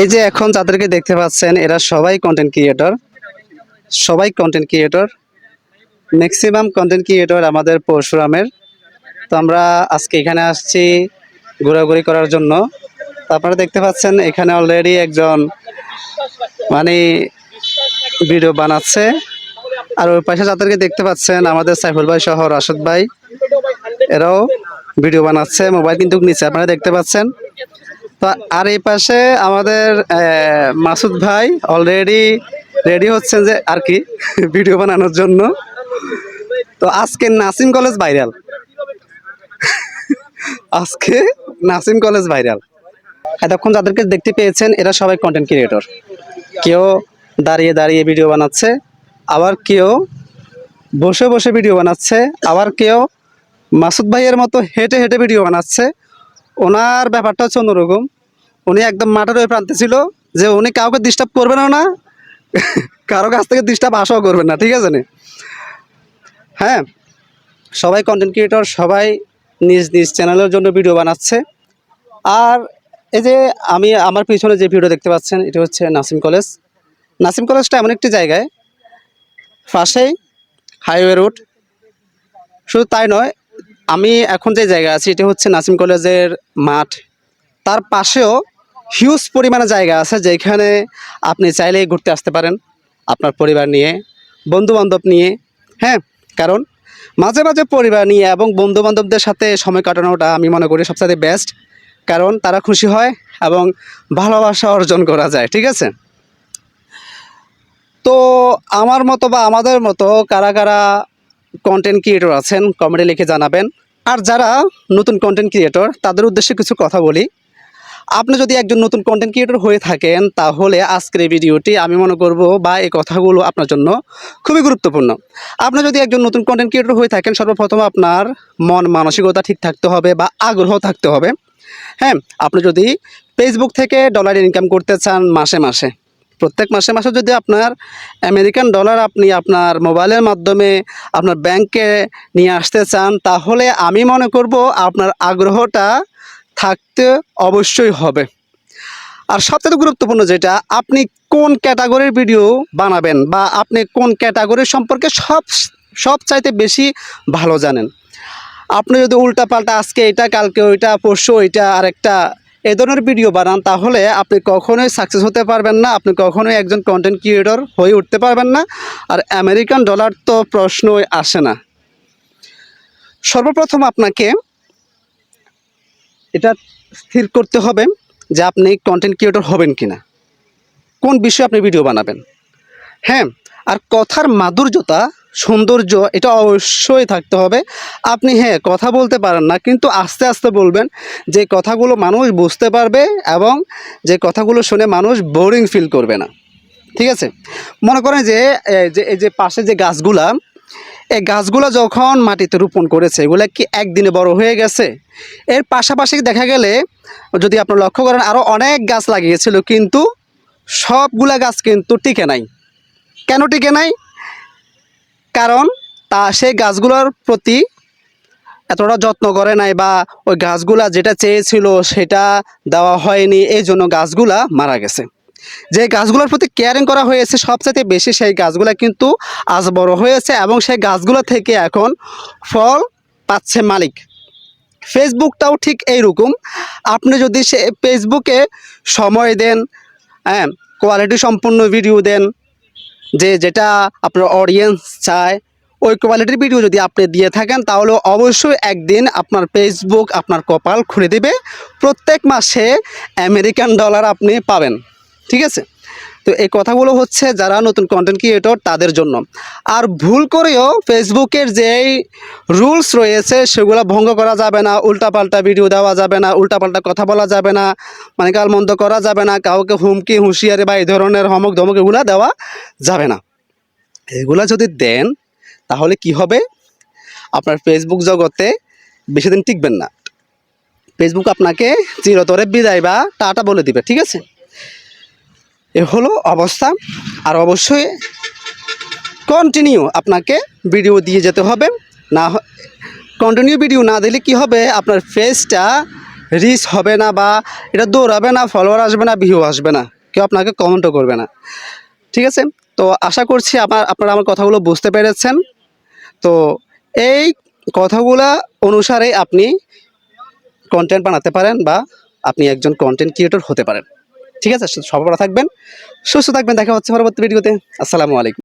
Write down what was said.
এই যে এখন যাদেরকে দেখতে পাচ্ছেন, এরা সবাই কন্টেন্ট ক্রিয়েটর সবাই content creator maximum content creator আমাদের পরশুরামের। তো আমরা আজকে এখানে আসছি ঘোরাঘুরি করার জন্য। আপনারা দেখতে পাচ্ছেন, এখানে অলরেডি একজন মানে ভিডিও বানাচ্ছে। আর ওই পাশে যাদেরকে দেখতে পাচ্ছেন, আমাদের সাইফুল ভাই সহ রাশেদ ভাই, এরাও ভিডিও বানাচ্ছে মোবাইল কিন্তু নিচে। আপনারা দেখতে পাচ্ছেন আর এই পাশে আমাদের মাসুদ ভাই অলরেডি রেডি হচ্ছেন যে আর কি ভিডিও বানানোর জন্য। তো আজকে নাসিম কলেজ ভাইরাল আজকে নাসিম কলেজ ভাইরাল এতক্ষণ যাদেরকে দেখতে পেয়েছেন, এরা সবাই কন্টেন্ট ক্রিয়েটর কেউ দাঁড়িয়ে দাঁড়িয়ে ভিডিও বানাচ্ছে, আবার কেউ বসে বসে ভিডিও বানাচ্ছে, আবার কেউ মাসুদ ভাইয়ের মতো হেঁটে হেঁটে ভিডিও বানাচ্ছে। ওনার ব্যাপারটা হচ্ছে অন্যরকম। উনি একদম মাঠের ওই প্রান্তে ছিল যে উনি কাউকে ডিস্টার্ব করবেন না, কারও কাছ থেকে ডিস্টার্ব আশাও করবেন না, ঠিক আছে নি? হ্যাঁ সবাই কন্টেন্ট ক্রিয়েটর সবাই নিজ নিজ চ্যানেলের জন্য ভিডিও বানাচ্ছে। আর এই যে আমি আমার পিছনে যে ভিডিও দেখতে পাচ্ছেন, এটা হচ্ছে নাসিম কলেজ। নাসিম কলেজটা এমন একটি জায়গায়, পাশেই হাইওয়ে রোড শুধু তাই নয়, আমি এখন যে জায়গায় আছি, এটা হচ্ছে নাসিম কলেজের মাঠ। তার পাশেও হিউজ পরিমাণে জায়গা আছে যেখানে আপনি চাইলেই ঘুরতে আসতে পারেন আপনার পরিবার নিয়ে বন্ধু বান্ধব নিয়ে হ্যাঁ? কারণ মাঝে মাঝে পরিবার নিয়ে এবং বন্ধু বান্ধবদের সাথে সময় কাটানোটা আমি মনে করি সবচেয়ে বেস্ট কারণ তারা খুশি হয় এবং ভালোবাসা অর্জন করা যায়, ঠিক আছে? তো আমার মতো বা আমাদের মতো কারা কারা কন্টেন্ট ক্রিয়েটর আছেন কমেন্টে লিখে জানাবেন। আর যারা নতুন কন্টেন্ট ক্রিয়েটর তাদের উদ্দেশ্যে কিছু কথা বলি। আপনি যদি একজন নতুন কন্টেন্ট ক্রিয়েটর হয়ে থাকেন, তাহলে আজকের এই ভিডিওটি আমি মনে করব বা এই কথাগুলো আপনার জন্য খুবই গুরুত্বপূর্ণ। আপনি যদি একজন নতুন কন্টেন্ট ক্রিয়েটর হয়ে থাকেন, সর্বপ্রথম আপনার মন মানসিকতা ঠিক থাকতে হবে বা আগ্রহ থাকতে হবে। হ্যাঁ আপনি যদি ফেসবুক থেকে ডলার ইনকাম করতে চান মাসে মাসে, প্রত্যেক মাসে মাসে যদি আপনার আমেরিকান ডলার আপনি আপনার মোবাইলের মাধ্যমে আপনার ব্যাংকে নিয়ে আসতে চান, তাহলে আমি মনে করব আপনার আগ্রহটা থাকতে অবশ্যই হবে। আর সবচেয়ে গুরুত্বপূর্ণ যেটা, আপনি কোন ক্যাটাগরির ভিডিও বানাবেন বা আপনি কোন ক্যাটাগরি সম্পর্কে সব সব চাইতে বেশি ভালো জানেন। আপনি যদি উল্টাপাল্টা আজকে এটা, কালকে ওইটা, পরশু ওইটা আরেকটা এ ধরনের ভিডিও বানান, তাহলে আপনি কখনোই সাকসেস হতে পারবেন না, আপনি কখনোই একজন কন্টেন্ট ক্রিয়েটর হয়ে উঠতে পারবেন না, আর আমেরিকান ডলার তো প্রশ্নই আসে না। সর্বপ্রথম আপনাকে এটা স্থির করতে হবে যে আপনি কন্টেন্ট ক্রিয়েটর হবেন কি না কোন বিষয়ে আপনি ভিডিও বানাবেন। হ্যাঁ আর কথার মাধুর্যতা, সৌন্দর্য, এটা অবশ্যই থাকতে হবে। আপনি হ্যাঁ কথা বলতে পারেন না, কিন্তু আস্তে আস্তে বলবেন যে কথাগুলো মানুষ বুঝতে পারবে এবং যে কথাগুলো শুনে মানুষ বোরিং ফিল করবে না। ঠিক আছে? মনে করেন যে, এই যে পাশে যে গাছগুলা এই গাছগুলো যখন মাটিতে রোপণ করেছে, এগুলো কি একদিনে বড় হয়ে গেছে? এর পাশাপাশি দেখা গেলে, যদি আপনার লক্ষ্য করেন আরও অনেক গাছ লাগিয়েছিল, কিন্তু সবগুলা গাছ কিন্তু টিকে নাই। কেন টিকে নাই? কারণ তা সেই গাছগুলোর প্রতি এতটা যত্ন করে নাই বা ওই গাছগুলা যেটা চেয়েছিল, সেটা দেওয়া হয়নি, এই জন্য গাছগুলা মারা গেছে। যে গাছগুলোর প্রতি কেয়ারিং করা হয়েছে সবচেয়ে বেশি সেই গাছগুলো কিন্তু আজ বড় হয়েছে এবং সেই গাছগুলো থেকে এখন ফল পাচ্ছে মালিক। ফেসবুকটাও ঠিক এইরকম। আপনি যদি সে ফেসবুকে সময় দেন হ্যাঁ কোয়ালিটি সম্পূর্ণ ভিডিও দেন, যে যেটা আপনার অডিয়েন্স চায়, ওই কোয়ালিটির ভিডিও যদি আপনি দিয়ে থাকেন, তাহলে অবশ্যই একদিন আপনার ফেসবুক আপনার কপাল খুলে দেবে। প্রত্যেক মাসে আমেরিকান ডলার আপনি পাবেন। ঠিক আছে? তো এই কথাগুলো হচ্ছে যারা নতুন কন্টেন্ট ক্রিয়েটর তাদের জন্য। আর ভুল করেও ফেসবুকের যেই রুলস রয়েছে, সেগুলো ভঙ্গ করা যাবে না, উল্টাপাল্টা ভিডিও দেওয়া যাবে না, উল্টাপাল্টা কথা বলা যাবে না মানে গালমন্দ করা যাবে না, কাউকে হুমকি, হুঁশিয়ারি বা এই ধরনের হমক ধমক এগুলো দেওয়া যাবে না। এগুলা যদি দেন, তাহলে কি হবে? আপনার ফেসবুক জগতে বেশি দিন টিকবেন না। ফেসবুক আপনাকে চিরতরে বিদায় বা টাটা বলে দিবে, ঠিক আছে? এ হলো অবস্থা। আর অবশ্যই কন্টিনিউ আপনাকে ভিডিও দিয়ে যেতে হবে। না কন্টিনিউ ভিডিও না দিলে কি হবে? আপনার ফেসটা রিচ হবে না বা এটা দৌড়াবে না ফলোয়ার আসবে না ভিউ আসবে না। কেউ আপনাকে কমেন্টও করবে না। ঠিক আছে? তো আশা করছি আমার আপনারা আমার কথাগুলো বুঝতে পেরেছেন। তো এই কথাগুলা অনুসারে আপনি কন্টেন্ট বানাতে পারেন বা আপনি একজন কন্টেন্ট ক্রিয়েটর হতে পারেন। ঠিক আছে সবাই থাকবেন সুস্থ থাকবেন দেখা হচ্ছে পরবর্তী ভিডিওতে আসসালামু আলাইকুম।